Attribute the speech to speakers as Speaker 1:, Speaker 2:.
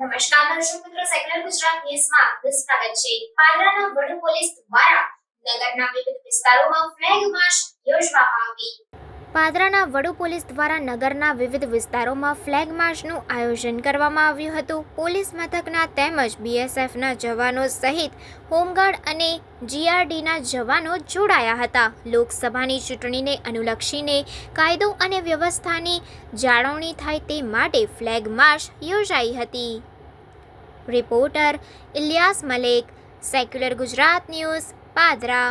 Speaker 1: દર્શક મિત્રો? સેક્યુલર ગુજરાત ન્યૂઝમાં આપનું સ્વાગત છે. પાદરાના વડુ પોલીસ દ્વારા નગરના વિવિધ વિસ્તારોમાં ફ્લેગ માર્ચ યોજવામાં આવી. પાદરાના વડુ પોલીસ દ્વારા નગરના વિવિધ વિસ્તારોમાં ફ્લેગ માર્ચનું આયોજન કરવામાં આવ્યું હતું. પોલીસ મથકના તેમજ બીએસએફના જવાનો સહિત હોમગાર્ડ અને જીઆરડીના જવાનો જોડાયા હતા. લોકસભાની ચૂંટણીને અનુલક્ષીને કાયદો અને વ્યવસ્થાની જાળવણી થાય તે માટે ફ્લેગ માર્ચ યોજાઈ હતી. Reporter Ilyas Malek Secular Gujarat News Padra.